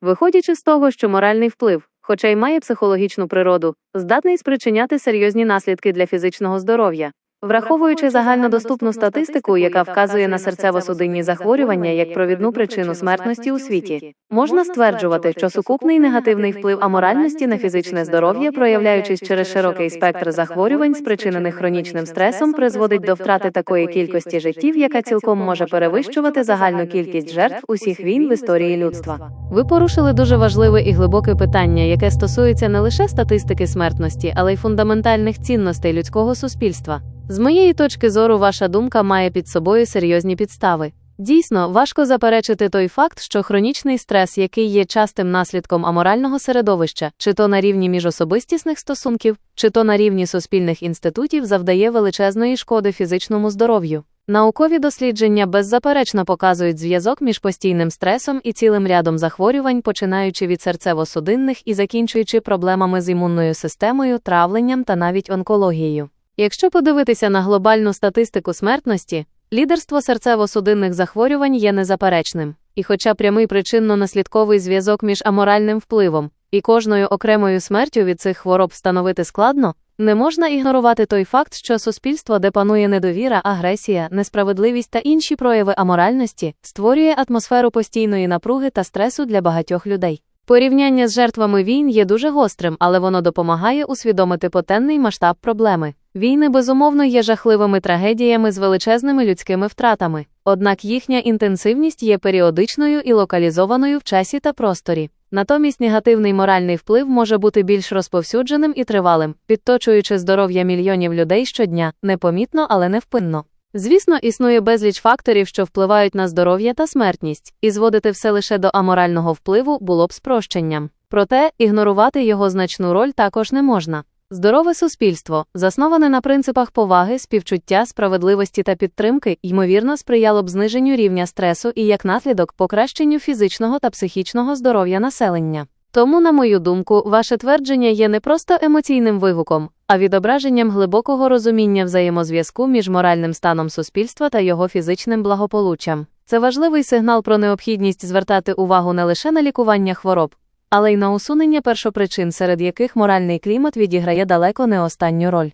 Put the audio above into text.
Виходячи з того, що моральний вплив, хоча й має психологічну природу, здатний спричиняти серйозні наслідки для фізичного здоров'я. Враховуючи загальнодоступну статистику, яка вказує на серцево-судинні захворювання як провідну причину смертності у світі, можна стверджувати, що сукупний негативний вплив аморальності на фізичне здоров'я, проявляючись через широкий спектр захворювань, спричинених хронічним стресом, призводить до втрати такої кількості життів, яка цілком може перевищувати загальну кількість жертв усіх війн в історії людства. Ви порушили дуже важливе і глибоке питання, яке стосується не лише статистики смертності, але й фундаментальних цінностей людського суспільства. З моєї точки зору, ваша думка має під собою серйозні підстави. Дійсно, важко заперечити той факт, що хронічний стрес, який є частим наслідком аморального середовища, чи то на рівні міжособистісних стосунків, чи то на рівні суспільних інститутів, завдає величезної шкоди фізичному здоров'ю. Наукові дослідження беззаперечно показують зв'язок між постійним стресом і цілим рядом захворювань, починаючи від серцево-судинних і закінчуючи проблемами з імунною системою, травленням та навіть онкологією. Якщо подивитися на глобальну статистику смертності, лідерство серцево-судинних захворювань є незаперечним. І хоча прямий причинно-наслідковий зв'язок між аморальним впливом і кожною окремою смертю від цих хвороб встановити складно, не можна ігнорувати той факт, що суспільство, де панує недовіра, агресія, несправедливість та інші прояви аморальності, створює атмосферу постійної напруги та стресу для багатьох людей. Порівняння з жертвами війн є дуже гострим, але воно допомагає усвідомити потенний масштаб проблеми. Війни, безумовно, є жахливими трагедіями з величезними людськими втратами, однак їхня інтенсивність є періодичною і локалізованою в часі та просторі. Натомість негативний моральний вплив може бути більш розповсюдженим і тривалим, підточуючи здоров'я мільйонів людей щодня, непомітно, але невпинно. Звісно, існує безліч факторів, що впливають на здоров'я та смертність, і зводити все лише до аморального впливу було б спрощенням. Проте ігнорувати його значну роль також не можна. Здорове суспільство, засноване на принципах поваги, співчуття, справедливості та підтримки, ймовірно, сприяло б зниженню рівня стресу і як наслідок покращенню фізичного та психічного здоров'я населення. Тому, на мою думку, ваше твердження є не просто емоційним вигуком, а відображенням глибокого розуміння взаємозв'язку між моральним станом суспільства та його фізичним благополуччям. Це важливий сигнал про необхідність звертати увагу не лише на лікування хвороб, але й на усунення першопричин, серед яких моральний клімат відіграє далеко не останню роль.